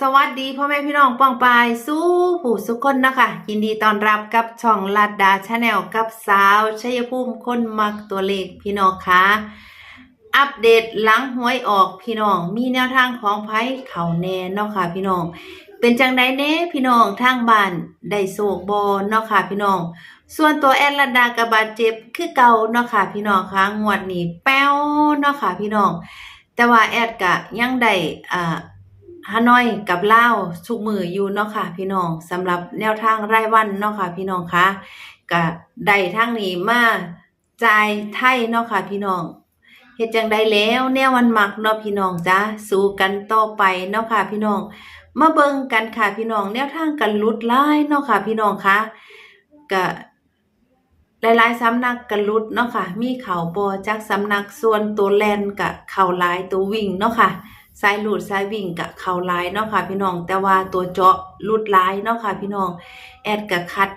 สวัสดีพ่อแม่พี่น้องป้องปายสู้ผู้สุกคนนะคะยินดีต้อนรับกับช่องลัดดาชาแนลกับสาวชัยภูมิคนมักตัวเลขพี่น้องคะอัปเดตหลังหวยออกพี่น้อง มีแนวทางของไพ่เขาแน่เนาะค่ะพี่น้อง เป็นจังไดเน่พี่น้องทางบ้านได้โศกบอเนาะค่ะพี่น้อง ส่วนตัวแอดลัดดากระบาดเจ็บคือเก่าเนาะค่ะพี่น้องคะงวดนี้แป้วเนาะค่ะพี่น้อง แต่ว่าแอดกะยังได้อ่า ฮานอยกับเลาทุกมืออยู่เนาะค่ะ พี่น้องสำหรับแนวทางรายวันเนาะค่ะ พี่น้องคะก็ได้ทางนี้มาจ่ายไทยเนาะค่ะ พี่น้องเฮ็ดจังไดแล้วแนววันมักเนาะพี่น้องจ้าสู้กันต่อไปเนาะค่ะ พี่น้อง มาเบิ่งกันค่ะพี่น้อง แนวทางกันลุดหลายเนาะค่ะ พี่น้องคะก็หลายๆสำนักกันลุดเนาะค่ะ มีเข่าบ่จักสำนักส่วนตัวแลนกับเข่าลายตัววิ่งเนาะค่ะ สายหลุดสายวิ่งกับเขาลายเนาะค่ะพี่น้อง แต่ว่าตัวเจาะหลุดลายเนาะค่ะพี่น้อง แอดกับคัด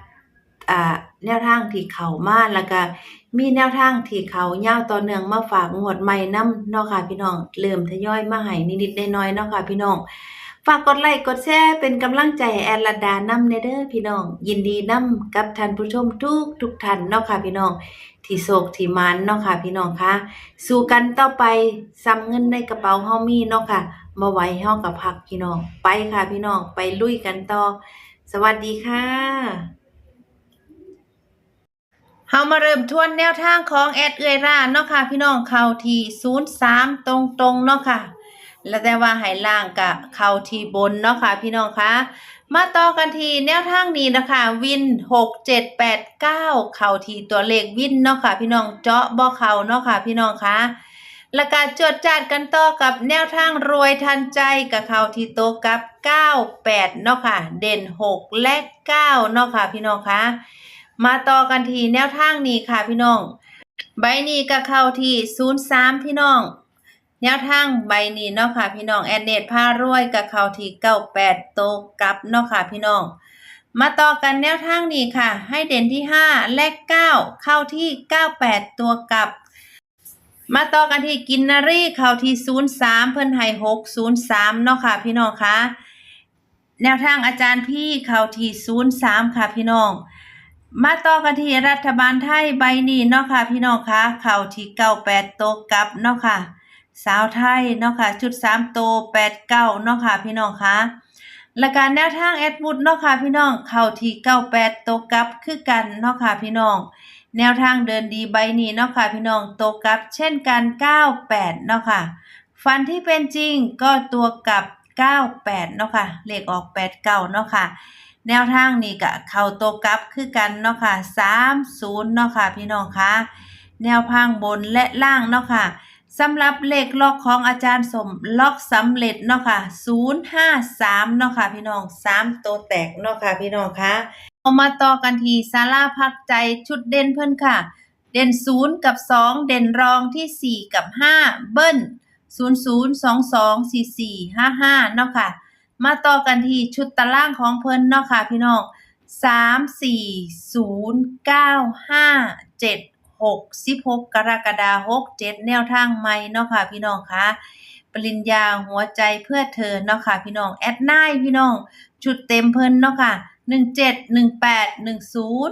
อ่าแนวทางที่เขามาแล้วก็มีแนวทางที่เขายาต่อเนื่องมาฝากงวดใหม่น้ำเนาะค่ะพี่น้องเริ่มทยอยมาให้นิดๆน้อยๆเนาะค่ะพี่น้อง ฝากกดไลค์กดแชร์เป็นกำลังใจแอดลัดดานำเด้อพี่น้อง ยินดีนำกับท่านผู้ชมทุกทุกท่านเนาะค่ะพี่น้อง ที่โศกที่มันเนาะค่ะพี่น้องคะสู้กันต่อไปซ้ำเงินในกระเป๋าเฮามีเนาะค่ะบ่ไหวเฮากับพักพี่น้อง ไปค่ะพี่น้องไปลุยกันต่อ สวัสดีค่ะเฮามาเริ่มทวนแนวทางของแอดเอร่าเนาะค่ะพี่น้องเข้าที่03ตรงๆเนาะค่ะ แล้วแต่ว่าให้ล่างกะเข้าที่บนเนาะค่ะพี่น้องคะมาต่อกันทีแนวทางนี้นะคะ วินหกเจ็ดแปดเก้าเข้าทีตัวเลขวินเนาะค่ะ พี่น้องเจาะบ่อเข้าเนาะค่ะ พี่น้องคะแล้วก็จดจัดกันต่อกับแนวทางรวยทันใจกับเข้าที่โตะกับเก้าแปดเนาะค่ะ เด่นหกและเก้าเนาะค่ะ พี่น้องคะมาต่อกันที่แนวทางนี้ค่ะพี่น้อง ใบนี้ก็เข้าที่ศูนย์สามพี่น้อง แนวทางใบนี้เนาะค่ะพี่น้องแอดเนตพารวยกับเขาที่เก้าแปดโตกับเนาะค่ะพี่น้อง มาต่อกันแนวทางนี้ค่ะ ให้เด่นที่ห้าและเก้าเข้าที่เก้าแปดตัวกับ มาต่อกันที่กินนารีเข้าที่ศูนย์สามเพิ่นให้หกศูนย์สามเนาะค่ะพี่น้องคะแนวทางอาจารย์พี่เข้าที่ศูนย์สามค่ะพี่น้องมาต่อกันที่รัฐบาลไทยใบนี้เนาะค่ะพี่น้องคะเข้าที่เก้าแปดตัวกับเนาะค่ะ สาวไทยเนาะค่ะ ชุด3โตแปดเก้าเนาะค่ะ พี่น้องคะและการแนวทางแอดมุดเนาะค่ะพี่น้องเข้าที่เก้าแปดโตกับคือกันเนาะค่ะพี่น้อง แนวทางเดินดีใบนี้เนาะค่ะพี่น้องโตกับเช่นกัน98เนาะค่ะฟันที่เป็นจริงก็ตัวกับ98เนาะค่ะเลขออก89เนาะค่ะแนวทางนี้ก็เข้าโตกับคือกันเนาะค่ะ30เนาะค่ะพี่น้องคะแนวทางบนและล่างเนาะค่ะ สำหรับเลขล็อกของอาจารย์สมล็อกสำเร็จเนาะค่ะ053เนาะค่ะพี่น้อง3ตัวแตกเนาะค่ะพี่น้องคะเอามาต่อกันที่ศาลาพักใจชุดเด่นเพิ่นค่ะ เด่น0กับ2เด่นรองที่4กับ5เบิ้ล00 22 44 55เนาะค่ะ มาต่อกันที่ชุดตารางของเพิ่นเนาะค่ะพี่น้อง3 4 0 9 5 7 6 16 กรกฎาคม67 แนวทางใหม่เนาะค่ะพี่น้องคะปริญญาหัวใจเพื่อเธอเนาะค่ะพี่น้องแอดไนพี่น้อง ชุดเต็มเพิ่นเนาะค่ะ 17 18 10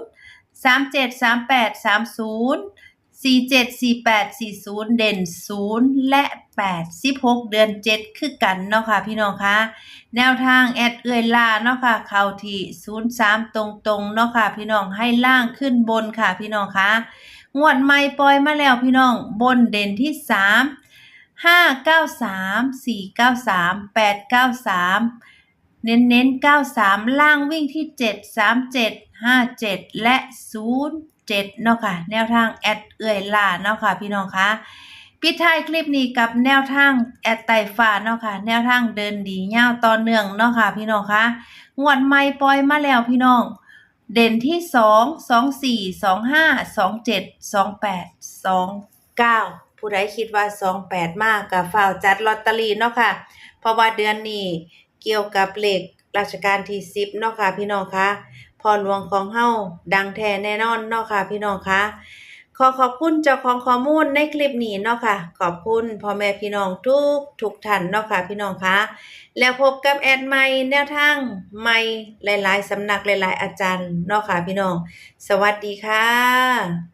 37 38 30 47 48 40 เด่น 0 และ 8 16 เดือน 7 คือกันเนาะค่ะพี่น้องคะแนวทางแอดเอื้อยล่าเนาะค่ะเข้าที่ 03 ตรงๆเนาะค่ะพี่น้องให้ล่างขึ้นบนค่ะพี่น้องคะ งวดใหม่ปล่อยมาแล้วพี่น้อง บนเด่นที่สามห้าเก้าสามสี่เก้าสามแปดเก้าสามเน้นเน้นเก้าสามล่างวิ่งที่เจ็ดสามเจ็ดห้าเจ็ดและศูนย์เจ็ดเนาะค่ะ แนวทางแอดเอื่อยล่าเนาะค่ะ พี่น้องคะปิดท้ายคลิปนี้กับแนวทางแอดไต่ฟ้าเนาะค่ะ แนวทางเดินดียาวต่อเนื่องเนาะค่ะ พี่น้องคะงวดใหม่ปล่อยมาแล้วพี่น้อง เด่นที่สองสองสี่สองห้าสองเจ็ดสองแปดสองเก้าผู้ใดคิดว่าสองแปดมากกับฝ่าวจัดลอตเตอรี่เนาะค่ะ เพราะว่าเดือนนี้เกี่ยวกับเลขราชการที่สิบเนาะค่ะพี่น้องคะพรหลวงของเฮาดังแท้แน่นอนเนาะค่ะพี่น้องคะ ขอขอบคุณเจ้าของข้อมูลในคลิปนี้เนาะค่ะ ขอบคุณพ่อแม่พี่น้องทุกทุกท่านเนาะค่ะพี่น้องคะแล้วพบกับแอดใหม่แนวทางใหม่หลาย ๆสำนักหลาย ๆ อาจารย์เนาะค่ะพี่น้อง สวัสดีค่ะ